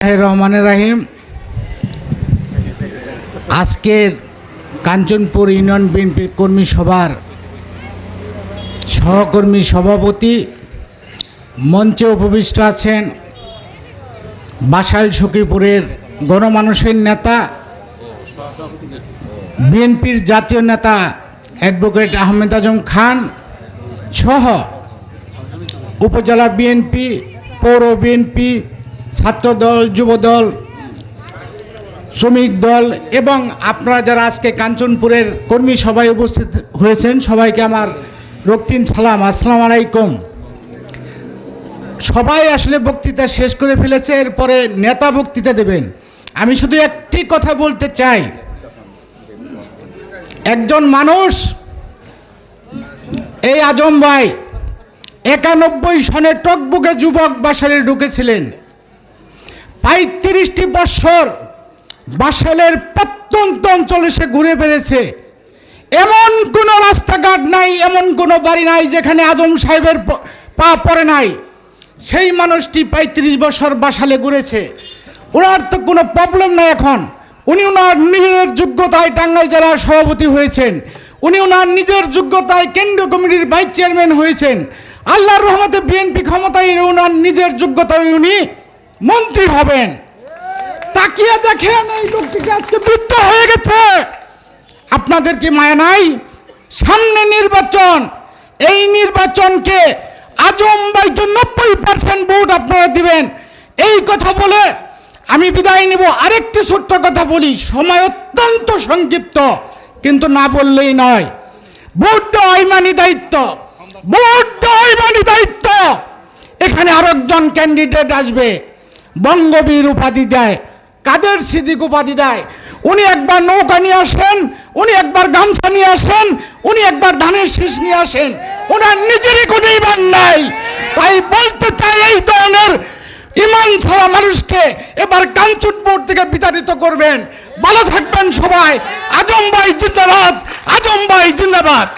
রহমানের রাহিম। আজকের কাঞ্চনপুর ইউনিয়ন বিএনপির কর্মী সভার সহকর্মী সভাপতি মঞ্চে উপবিষ্ট আছেন বাসাইল সখীপুরের গণমানুষের নেতা, বিএনপির জাতীয় নেতা অ্যাডভোকেট আহমেদ আজম খান সহ উপজেলা বিএনপি, পৌর বিএনপি ছাত্রদল, যুবদল, শ্রমিক দল এবং আপনারা যারা আজকে কাঞ্চনপুরের কর্মী সভায় উপস্থিত হয়েছেন, সবাইকে আমার রক্তিম সালাম। আসসালামু আলাইকুম। সবাই আসলে বক্তৃতা শেষ করে ফেলেছে, এরপরে নেতা বক্তৃতা দেবেন। আমি শুধু একটি কথা বলতে চাই। একজন মানুষ, এই আজম ভাই, একানব্বই সনে টকবুকে যুবক বাসারে ঢুকেছিলেন। পঁয়ত্রিশটি বৎসর বাসালের প্রত্যন্ত অঞ্চলে সে ঘুরে বেড়েছে। এমন কোনো রাস্তাঘাট নাই, এমন কোনো বাড়ি নাই যেখানে আদম সাহেবের পা পড়ে নাই। সেই মানুষটি পঁয়ত্রিশ বছর বাসালে ঘুরেছে। ওনার তো কোনো প্রবলেম নাই এখন। উনি ওনার নিজের যোগ্যতায় টাঙ্গাইল জেলার সভাপতি হয়েছেন। উনি ওনার নিজের যোগ্যতায় কেন্দ্রীয় কমিটির ভাইস চেয়ারম্যান হয়েছেন। আল্লাহর রহমতে বিএনপি ক্ষমতায় ওনার নিজের যোগ্যতায় উনি মন্ত্রী হবেন। তাকিয়ে দেখেন এই লোকটিকে আজকে বৃদ্ধ হয়ে গেছে। আপনাদের কি মায়া নাই? সামনে নির্বাচন। এই নির্বাচনকে আজম বাইকে নব্বই পার্সেন্ট ভোট আপনারা দিবেন। এই কথা বলে আমি বিদায় নিব। আরেকটি ছোট্ট কথা বলি। সময় অত্যন্ত সংক্ষিপ্ত, কিন্তু না বললেই নয়। ভোট দেওয়া ইমানি দায়িত্ব। ভোট দেওয়া ইমানি দায়িত্ব। এখানে আরেকজন ক্যান্ডিডেট আসবে। বঙ্গবীর উপাধি দেয়, কাদের সিদ্দিক উপাধি দেয়? উনি একবার নৌকা নিয়ে আসেন, উনি একবার গামছা নিয়ে আসেন, উনি একবার ধানের শীষ নিয়ে আসেন। ওনার নিজেরই কোনো ইমান নাই। তাই বলতে চাই এই ধরনের ইমান ছাড়া মানুষকে এবার কাঞ্চনপুর থেকে বিতাড়িত করবেন। ভালো থাকবেন সবাই। আজম ভাই জিন্দাবাদ। আজম ভাই জিন্দাবাদ।